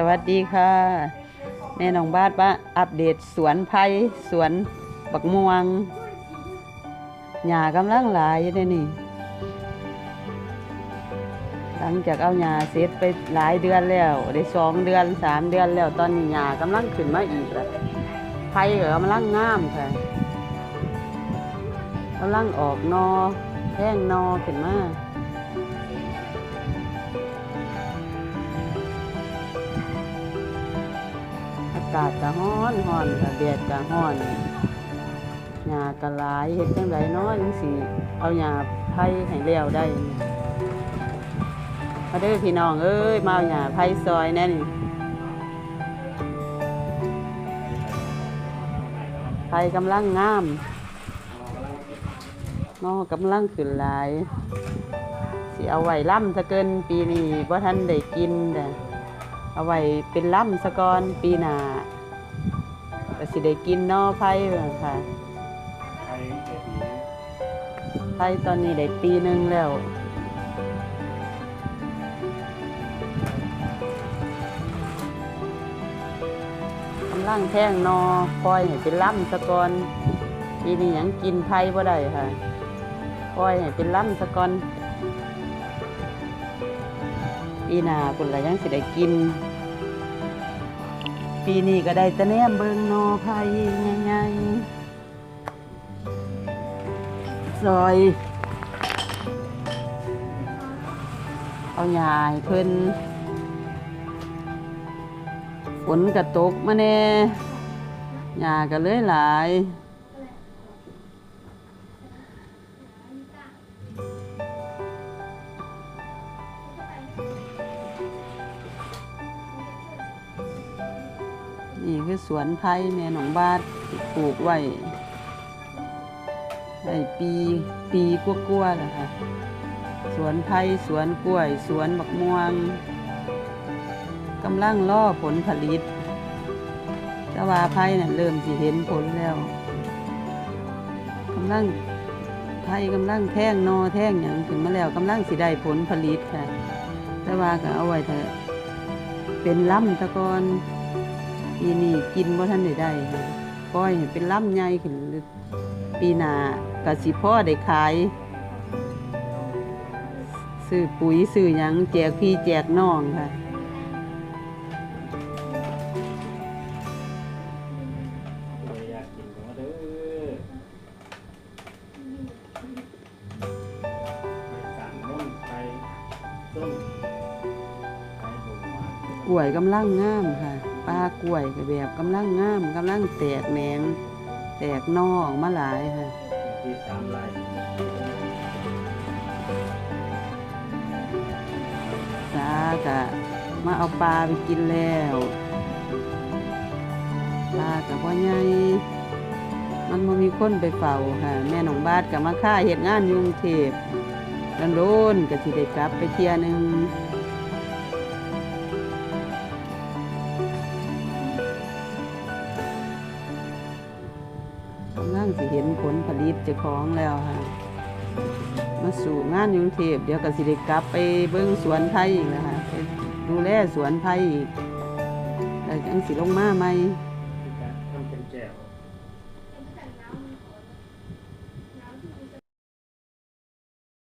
สวัสดีค่ะแม่น้องบาดว่าอัปเดตสวนไผ่สวนบักม่วงหญ้ากำลังหลายอยู่เด้นี่ หลังจากเอาหญ้าเสร็จไปหลายเดือนแล้วได้สองเดือนสามเดือนแล้วตอนนี้หญ้ากำลังขึ้นมาอีกแล้วไผ่ก็กำลังงามค่ะกำลังออกนอแท่งนอขึ้นมาากาศก็ร้อนร้อนค่ะแดดก็ร้อนหญ้าก็หลายเฮ็ดจังไดเนาะจังสิเอาหญ้าไผ่ให้แล้วได้มาเด้อพี่น้องเอ้ยมาเอาหญ้าไผ่ซอยแน่นี่ไผ่กำลังงามนอกำลังขึ้นหลายสิเอาไว้ล่ำซะเกินปีนี้บ่ทันได้กินเด้อ เอาไว้เป็นล่ำสะกอนปีหน้าก็สิได้กินนอไผ่ค่ะใครเอปีไผ่ตอนนี้ได้ปีหนึ่งแล้วกำลังแท่งนอคอยให้เป็นล่ำสะกอนปีนี้ยังกินไผ่บ่ได้ค่ะคอยให้เป็นล่ำสะกอน ปีหน้าคุณละยังสิได้กิน ปีนี้ก็ได้แต่แนมเบิงนอไผ่ใหญ่ๆซอย เอาหญ้าให้เพิ่นฝนกระตกมาแน่หญ้าก็เลยหลาย คือสวนไผ่แม่หนองบาดที่ปลูกไว้ได้ปีปีกลัวาๆแล้วค่ะสวนไผ่สวนกล้วย สวนบักม่วงกำลังล่อผลผลิตแต่ว่าไผ่น่ะเริ่มสิเห็นผลแล้วกำลังไผ่กำลังแท่งนอแท่งอย่างถึงมาแล้วกำลังสิได้ผลผลิตค่ะ แต่ว่าก็เอาไว้เถอะเป็นล่ำตะกอน ปีนี้กินบ่ทันได้ได้ค่ะปล่อยเป็นล่ำใหญ่ขึ้นปีหน้าก็สิพ่อได้ขายซื้อปุ๋ยซื้อหยังแจกพี่แจกน้องค่ะอยากกินก็เด้อไปสั่งน้มไปบุกหวานกล้วยกำลังงามค่ะ ปลากล้วยก็แบบกำลังงามกำลังแตกแหนงแตกนอออกมาหลายค่ะที่สามลายสากะมาเอาปลาไปกินแล้วปลากับว่าใหญ่มันบ่มีคนไปเฝ้าค่ะ แม่หนองบาดกับมาค่าเหตุงานยุงเทพดันโดนก็สิได้กลับไปเที่ยหนึง นั่งสิเห็นผลผลิตเจ้าของแล้วค่ะ มาสู่งานยุงเทพเดี๋ยวกับสิได้กลับไปเบิ้งสวนไทยอีกแล้ค่ะไปดูแลสวนไทยอีกแต่จังสิลงมาไหม ต้เป็นแก้ว